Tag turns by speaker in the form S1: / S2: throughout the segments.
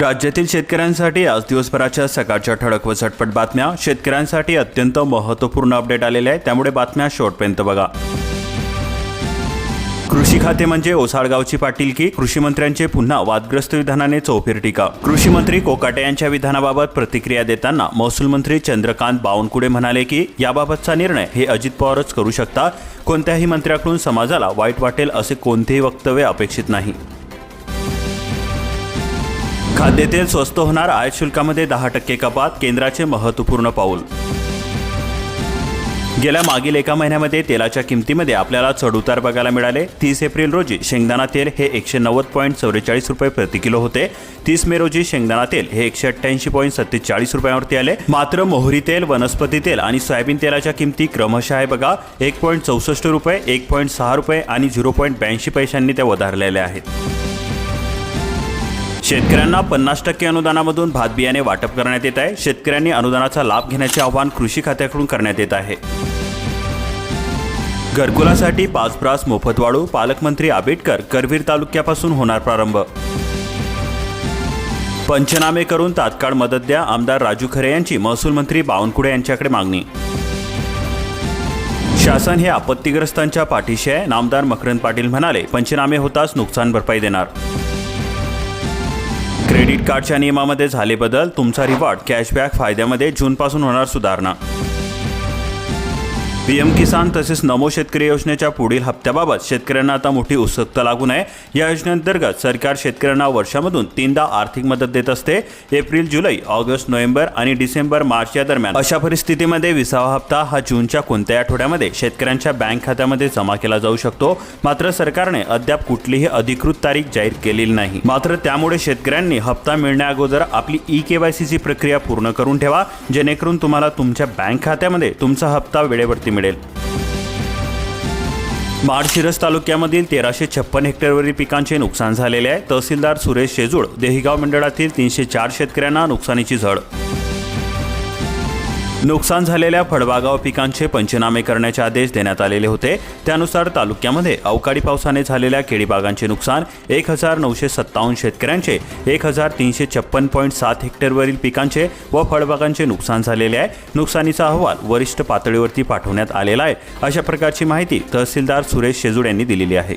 S1: राज्यातील शेतकऱ्यांसाठी आज दिवसभराच्या सकाळच्या ठळक व झटपट बातम्या. शेतकऱ्यांसाठी अत्यंत महत्त्वपूर्ण अपडेट आलेले आहे त्यामुळे बातम्या शेवटपर्यंत बघा. कृषी खाते म्हणजे ओसाळगावची पाटीलकी कृषी मंत्र्यांचे पुन्हा वादग्रस्त विधानाने चौफेर टीका. कृषी मंत्री कोकाटे यांच्या विधानाबाबत प्रतिक्रिया देताना महसूल मंत्री चंद्रकांत बावनकुळे म्हणाले की याबाबतचा निर्णय हे अजित पवारच करू शकता. कोणत्याही मंत्र्याकडून समाजाला वाईट वाटेल असे कोणतेही वक्तव्य अपेक्षित नाही. खाद्यतेल स्वस्त होणार आयात शुल्कामध्ये दहा टक्के कपात केंद्राचे महत्त्वपूर्ण पाऊल. गेल्या मागील एका महिन्यामध्ये तेलाच्या किमतीमध्ये आपल्याला चढउतार बघायला मिळाले. तीस एप्रिल रोजी शेंगदाणा तेल हे एकशे नव्वद पॉईंट चौवेचाळीस रुपये प्रति किलो होते. तीस मे रोजी शेंगदाणा तेल हे एकशे अठ्ठ्याऐंशी पॉईंट सत्तेचाळीस रुपयावरती आले. मात्र मोहरी तेल वनस्पती तेल आणि सोयाबीन तेलाच्या किमती क्रमशः आहे बघा. एक पॉईंट चौसष्ट रुपये एक पॉईंट सहा रुपये आणि झिरो पॉईंट ब्याऐंशी पैशांनी त्या वधारलेल्या आहेत. शेतकऱ्यांना पन्नास टक्के अनुदानामधून भात बियाणे वाटप करण्यात येत आहे. शेतकऱ्यांनी अनुदानाचा लाभ घेण्याचे आवाहन कृषी खात्याकडून करण्यात येत आहे. घरकुलासाठी पाच ब्रास मोफत वाढू पालकमंत्री आंबेडकर करवीर तालुक्यापासून होणार प्रारंभ. पंचनामे करून तात्काळ मदत द्या आमदार राजू खरे यांची महसूल मंत्री बावनकुळे यांच्याकडे मागणी. शासन हे आपत्तीग्रस्तांच्या पाठीशी आहे नामदार मकरंद पाटील म्हणाले पंचनामे होताच नुकसान भरपाई देणार. क्रेडिट कार्डच्या नियमामध्ये झाले बदल तुमचा रिवॉर्ड कॅशबॅक फायद्यामध्ये जूनपासून होणार सुधारणा. पीएम किसान तसेच नमो शेतकरी योजनेच्या पुढील हप्त्याबाबत शेतकऱ्यांना आता मोठी उत्सुकता लागून आहे या योजनेअंतर्गत सरकार शेतकऱ्यांना वर्षामधून तीनदा आर्थिक मदत देत असते. एप्रिल जुलै ऑगस्ट नोव्हेंबर आणि डिसेंबर मार्च या दरम्यान. अशा परिस्थितीमध्ये विसावा हप्ता हा जूनच्या कोणत्याही आठवड्यामध्ये शेतकऱ्यांच्या बँक खात्यामध्ये जमा केला जाऊ शकतो. मात्र सरकारने अद्याप कुठलीही अधिकृत तारीख जाहीर केलेली नाही. मात्र त्यामुळे शेतकऱ्यांनी हप्ता मिळण्या अगोदर आपली ई केवायसीची प्रक्रिया पूर्ण करून ठेवा. जेणेकरून तुम्हाला तुमच्या बँक खात्यामध्ये तुमचा हप्ता वेळेवरती मिळेल. माळशिरस तालुक्यामधील तेराशे छप्पन हेक्टरवरील पिकांचे नुकसान झालेले आहे. तहसीलदार सुरेश शेजूळ देहिगाव मंडळातील तीनशे चार शेतकऱ्यांना नुकसानीची झड नुकसान झालेल्या फळबागाव पिकांचे पंचनामे करण्याचे आदेश देण्यात आलेले होते. त्यानुसार तालुक्यामध्ये अवकाळी पावसाने झालेल्या केळीबागांचे नुकसान एक हजार नऊशे सत्तावन्न शेतकऱ्यांचे एक हजार तीनशे छप्पन पॉईंट सात हेक्टरवरील पिकांचे व फळबागांचे नुकसान झालेले आहे. नुकसानीचा अहवाल वरिष्ठ पातळीवरती पाठवण्यात आलेला आहे. अशा प्रकारची माहिती तहसीलदार सुरेश शेजूड यांनी दिलेली आहे.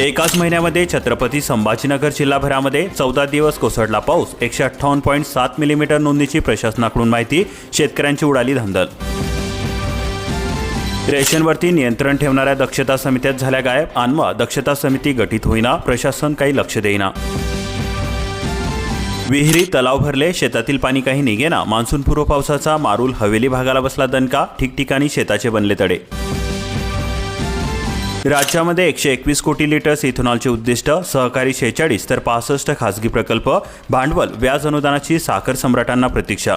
S1: एकाच महिन्यामध्ये छत्रपती संभाजीनगर जिल्हाभरामध्ये चौदा दिवस कोसळला पाऊस. एकशे अठ्ठावन्न पॉईंट सात मिलीमीटर नोंदीची प्रशासनाकडून माहिती शेतकऱ्यांची उडाली धांदल. रेशनवरती नियंत्रण ठेवणाऱ्या दक्षता समित्यात झाल्या गायब. आणवा दक्षता समिती गठीत होईना प्रशासन काही लक्ष देईना. विहिरी तलाव भरले शेतातील पाणी काही निघेना. मान्सूनपूर्व पावसाचा मारूल हवेली भागाला बसला दणका ठिकठिकाणी शेताचे बनले तडे. राज्यामध्ये एकशे एकवीस कोटी लिटर्स इथेनॉलचे उद्दिष्ट सहकारी शेहेचाळीस तर पासष्ट खासगी प्रकल्प भांडवल व्याज अनुदानाची साखर सम्राटांना प्रतीक्षा.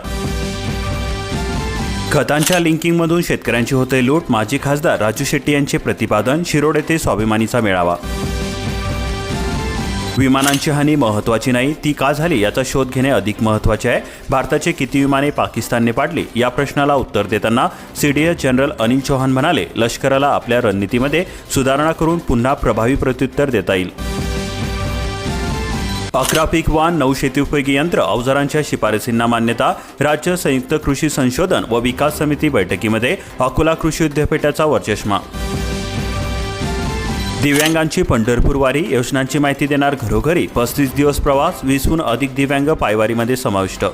S1: खतांच्या लिंकिंगमधून शेतकऱ्यांची होते लूट माजी खासदार राजू शेट्टी यांचे प्रतिपादन शिरोड येथे स्वाभिमानीचा मेळावा. विमानांची हानी महत्त्वाची नाही ती का झाली याचा शोध घेणे अधिक महत्त्वाचे आहे. भारताचे किती विमाने पाकिस्तानने पाडली या प्रश्नाला उत्तर देताना सीडीएस जनरल अनिल चौहान म्हणाले लष्कराला आपल्या रणनीतीमध्ये सुधारणा करून पुन्हा प्रभावी प्रत्युत्तर देता येईल. अकरा पीक वाहन नऊ शेतीउपयोगी यंत्र अवजारांच्या शिफारसींना मान्यता राज्य संयुक्त कृषी संशोधन व विकास समिती बैठकीमध्ये अकोला कृषी विद्यापीठाचा वरचष्मा दिव्यांगांची पंढरपूर वारी योजनांची माहिती देणार घरोघरी पस्तीस दिवस प्रवास वीसहून अधिक दिव्यांग पायवारीमध्ये समाविष्ट.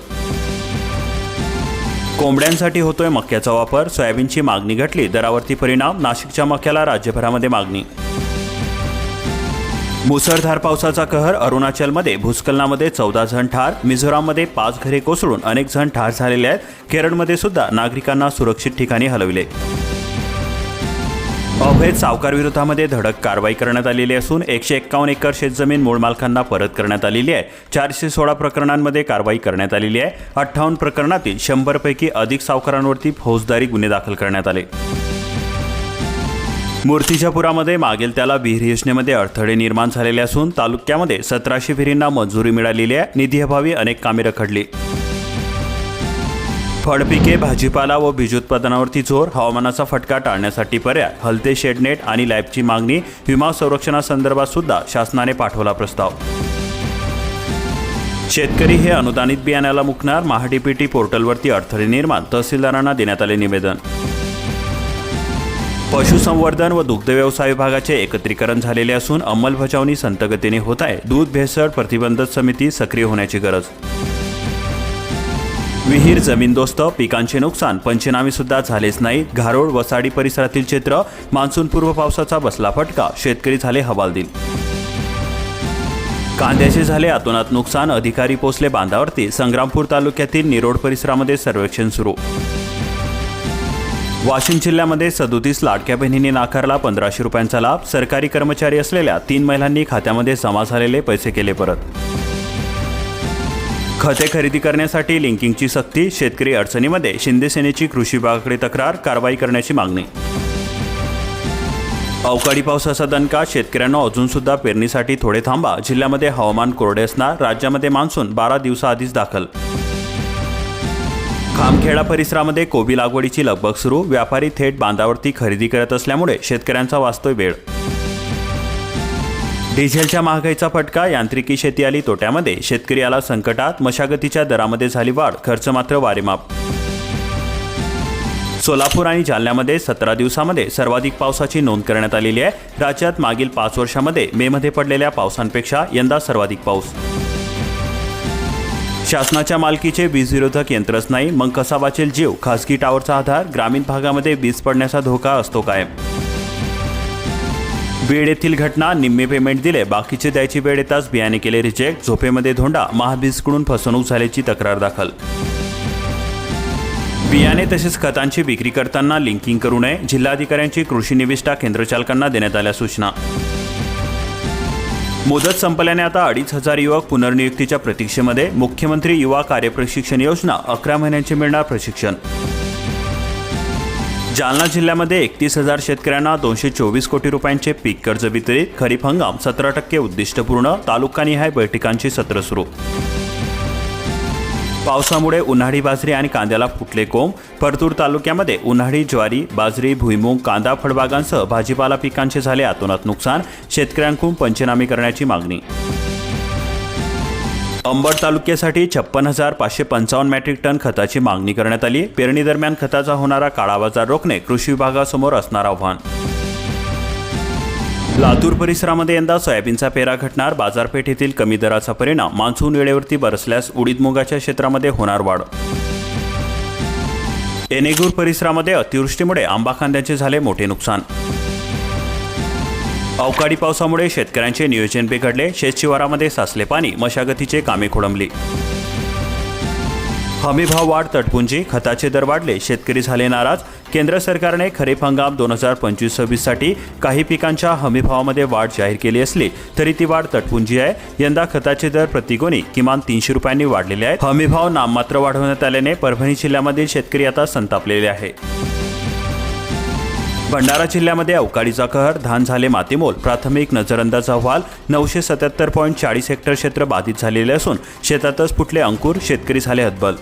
S1: कोंबड्यांसाठी होतोय मक्याचा वापर. सोयाबीनची मागणी घटली दरावरती परिणाम नाशिकच्या मक्याला राज्यभरामध्ये मागणी. मुसळधार पावसाचा कहर अरुणाचलमध्ये भूस्खलनामध्ये चौदा जण ठार मिझोराममध्ये पाच घरे कोसळून अनेक जण ठार झालेले आहेत. केरळमध्ये सुद्धा नागरिकांना सुरक्षित ठिकाणी हलविले. अवैध सावकार विरोधामध्ये धडक कारवाई करण्यात आलेली असून एकशे एक्कावन्न एकर शेतजमीन मूळ मालकांना परत करण्यात आलेली आहे. चारशे सोळा प्रकरणांमध्ये कारवाई करण्यात आलेली आहे. अठ्ठावन्न प्रकरणातील शंभरपैकी अधिक सावकारांवरती फौजदारी गुन्हे दाखल करण्यात आले. मूर्तिजापुरामध्ये मागेल त्याला विहीर योजनेमध्ये अडथळे निर्माण झालेले असून तालुक्यामध्ये सतराशे विहिरींना मंजुरी मिळालेली आहे. निधीअभावी अनेक कामे रखडली. फळपिके भाजीपाला व बीज उत्पादनावरती जोर हवामानाचा फटका टाळण्यासाठी पर्याय हलते शेडनेट आणि लॅबची मागणी विमा संरक्षणासंदर्भात सुद्धा शासनाने पाठवला प्रस्ताव. शेतकरी हे अनुदानित बियाण्याला मुकणार महाडीपीटी पोर्टलवरती अडथळे निर्माण तहसीलदारांना देण्यात आले निवेदन. पशुसंवर्धन व दुग्ध व्यवसाय विभागाचे एकत्रीकरण झालेले असून अंमलबजावणी संतगतीने होत आहे. दूध भेसळ प्रतिबंधक समिती सक्रिय होण्याची गरज. विहीर जमीनदोस्त पिकांचे नुकसान पंचनामे सुद्धा झालेच नाहीत. घारोळ वसाडी परिसरातील क्षेत्र मान्सूनपूर्व पावसाचा बसला फटका शेतकरी झाले हवालदिल. कांद्याचे झाले अतोनात नुकसान अधिकारी पोचले बांधावरती संग्रामपूर तालुक्यातील निरोड परिसरामध्ये सर्वेक्षण सुरू. वाशिम जिल्ह्यामध्ये सदोतीस लाडक्या बहिणींनी नाकारला पंधराशे रुपयांचा लाभ सरकारी कर्मचारी असलेल्या तीन महिलांनी खात्यामध्ये जमा झालेले पैसे केले परत. खते खरेदी करण्यासाठी लिंकिंगची सक्ती शेतकरी अडचणीमध्ये शिंदे सेनेची कृषी विभागाकडे तक्रार कारवाई करण्याची मागणी. अवकाळी पावसाचा दणका शेतकऱ्यांना अजूनसुद्धा पेरणीसाठी थोडे थांबा. जिल्ह्यामध्ये हवामान कोरडे असणार राज्यामध्ये मान्सून बारा दिवसाआधीच दाखल. खामखेडा परिसरामध्ये कोबी लागवडीची लगबग सुरू. व्यापारी थेट बांधावरती खरेदी करत असल्यामुळे शेतकऱ्यांचा वास्तव वेळ. डिझेलच्या महागाईचा फटका यांत्रिकी शेती आली तोट्यामध्ये शेतकरी आला संकटात मशागतीच्या दरामध्ये झाली वाढ खर्च मात्र वारेमाप. सोलापूर आणि जालन्यामध्ये सतरा दिवसामध्ये सर्वाधिक पावसाची नोंद करण्यात आलेली आहे. राज्यात मागील पाच वर्षामध्ये मेमध्ये पडलेल्या पावसांपेक्षा यंदा सर्वाधिक पाऊस. शासनाच्या मालकीचे वीज विरोधक यंत्रच नाही मग कसा वाचेल जीव? खासगी टावरचा आधार ग्रामीण भागामध्ये वीज पडण्याचा धोका असतो कायम. बीड येथील घटना निम्मे पेमेंट दिले बाकीचे द्यायची वेळ येताच बियाणे केले रिजेक्ट झोपेमध्ये धोंडा महाबीजकडून फसवणूक झाल्याची तक्रार दाखल. बियाणे तसेच खतांची विक्री करताना लिंकिंग करू नये जिल्हाधिकाऱ्यांची कृषी निविष्ठा केंद्रचालकांना देण्यात आल्या सूचना. मुदत संपल्याने आता अडीच हजार युवक पुनर्नियुक्तीच्या प्रतीक्षेमध्ये मुख्यमंत्री युवा कार्यप्रशिक्षण योजना अकरा महिन्यांचे मिळणार प्रशिक्षण. जालना जिल्ह्यामध्ये एकतीस हजार शेतकऱ्यांना दोनशे चोवीस कोटी रुपयांचे पीक कर्ज वितरित खरीप हंगाम सतरा टक्के उद्दिष्टपूर्ण तालुकानिहाय बैठकांची सत्र सुरू. पावसामुळे उन्हाळी बाजरी आणि कांद्याला फुटले कोंब परतूर तालुक्यामध्ये उन्हाळी ज्वारी बाजरी भुईमूग कांदा फळबागांसह भाजीपाला पिकांचे झाले आतोनात नुकसान शेतकऱ्यांकडून पंचनामे करण्याची मागणी. अंबड तालुक्यासाठी छप्पन हजार पाचशे पंचावन्न मॅट्रिक टन खताची मागणी करण्यात आली. पेरणी दरम्यान खताचा होणारा काळा बाजार रोखणे कृषी विभागासमोर असणार आव्हान. लातूर परिसरामध्ये यंदा सोयाबीनचा पेरा घटणार. बाजारपेठेतील कमी दराचा परिणाम मान्सून वेळेवरती बरसल्यास उडीद मुगाच्या क्षेत्रामध्ये होणार वाढ. एनेगूर परिसरामध्ये अतिवृष्टीमुळे आंबा कांद्याचे झाले मोठे नुकसान. अवकाळी पावसामुळे शेतकऱ्यांचे नियोजन बिघडले. शेतशिवारामध्ये साचले पाणी मशागतीचे कामे खोळंबली हमीभाव वाढ तटपुंजी खताचे दर वाढले. शेतकरी झाले नाराज. केंद्र सरकारने खरीप हंगाम दोन हजार पंचवीस सव्वीससाठी काही पिकांच्या हमीभावामध्ये वाढ जाहीर केली असली तरी ती वाढ तटपुंजी आहे. यंदा खताचे दर प्रतिगोनी किमान तीनशे रुपयांनी वाढलेले आहेत. हमीभाव नाममात्र वाढवण्यात आल्याने परभणी जिल्ह्यामधील शेतकरी आता संतापलेले आहे. भंडारा जिल्ह्यामध्ये अवकाळीचा कहर धान झाले मातीमोल प्राथमिक नजरअंदाज अहवाल नऊशे सत्याहत्तर पॉईंट चाळीस हेक्टर क्षेत्र बाधित झालेले असून शेतातच फुटले अंकुर शेतकरी झाले हतबल.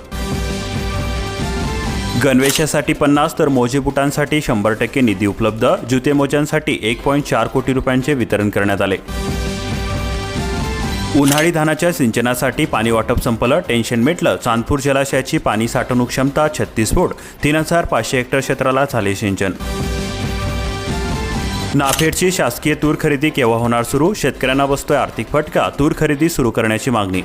S1: गणवेशासाठी पन्नास तर मोजे बुटांसाठी शंभर टक्के निधी उपलब्ध जुतेमोज्यांसाठी एक पॉईंट चार कोटी रुपयांचे वितरण करण्यात आले. उन्हाळी धानाच्या सिंचनासाठी पाणी वाटप संपलं टेन्शन मिटलं चांदपूर जलाशयाची पाणी साठवणूक क्षमता छत्तीस फूट तीन हजार पाचशे हेक्टर क्षेत्राला झाले सिंचन. नाफेडची शासकीय तूर खरेदी केव्हा होणार सुरू? शेतकऱ्यांना बसतोय आर्थिक फटका तूर खरेदी सुरू करण्याची मागणी.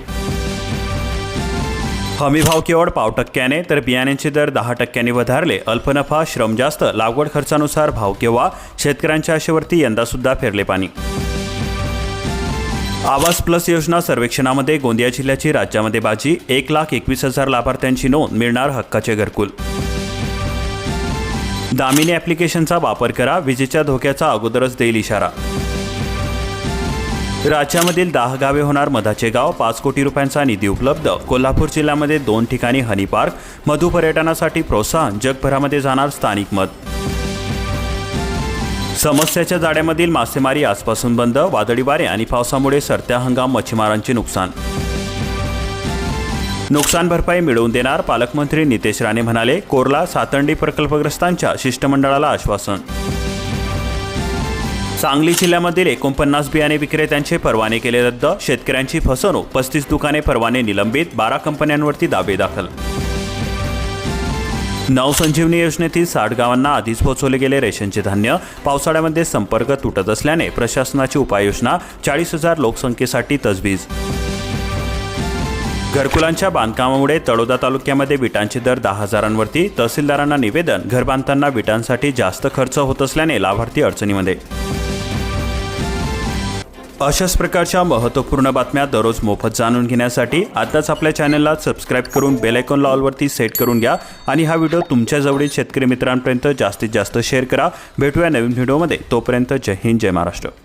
S1: हमीभाव केवळ पाव टक्क्याने तर बियाण्यांचे दर दहा टक्क्यांनी वधारले. अल्पनफा श्रम जास्त लागवड खर्चानुसार भाव केव्हा? शेतकऱ्यांच्या आशेवरती यंदासुद्धा फेरले पाणी. आवास प्लस योजना सर्वेक्षणामध्ये गोंदिया जिल्ह्याची राज्यामध्ये बाजी. एक लाख एकवीस हजार लाभार्थ्यांची नोंद मिळणार हक्काचे घरकुल. दामिनी ॲप्लिकेशनचा वापर करा विजेच्या धोक्याचा अगोदरच देईल इशारा. राज्यामधील दहा गावे होणार मधाचे गाव पाच कोटी रुपयांचा निधी उपलब्ध. कोल्हापूर जिल्ह्यामध्ये दोन ठिकाणी हनी पार्क मधु पर्यटनासाठी प्रोत्साहन जगभरामध्ये जाणार स्थानिक मत समस्याच्या जाड्यामधील मासेमारी आजपासून बंद वादळी वारे आणि पावसामुळे सरत्या हंगाम मच्छीमारांचे नुकसान. नुकसान भरपाई मिळवून देणार पालकमंत्री नितेश राणे म्हणाले कोरला सातंडी प्रकल्पग्रस्तांच्या शिष्टमंडळाला आश्वासन. सांगली जिल्ह्यामधील एकोणपन्नास बियाणे विक्रेत्यांचे परवाने केले रद्द शेतकऱ्यांची फसवणूक पस्तीस दुकाने परवाने निलंबित बारा कंपन्यांवरती दावे दाखल. नवसंजीवनी योजनेतील साठ गावांना आधीच पोहोचवले गेले रेशनचे धान्य पावसाळ्यामध्ये संपर्क तुटत असल्याने प्रशासनाची उपाययोजना चाळीस हजार लोकसंख्येसाठी तजवीज. घरकुलांच्या बांधकामामुळे तळोदा तालुक्यामध्ये विटांचे दर दहा हजारांवरती. तहसीलदारांना निवेदन घर बांधताना विटांसाठी जास्त खर्च होत असल्याने लाभार्थी अडचणीमध्ये. अशाच प्रकारच्या महत्त्वपूर्ण बातम्या दररोज मोफत जाणून घेण्यासाठी आताच आपल्या चॅनलला सबस्क्राईब करून बेलायकॉन लॉलवरती ऑलवरती सेट करून घ्या आणि हा व्हिडिओ तुमच्या जवळील शेतकरी मित्रांपर्यंत जास्तीत जास्त शेअर करा. भेटूया नवीन व्हिडिओमध्ये. तोपर्यंत जय हिंद जय महाराष्ट्र.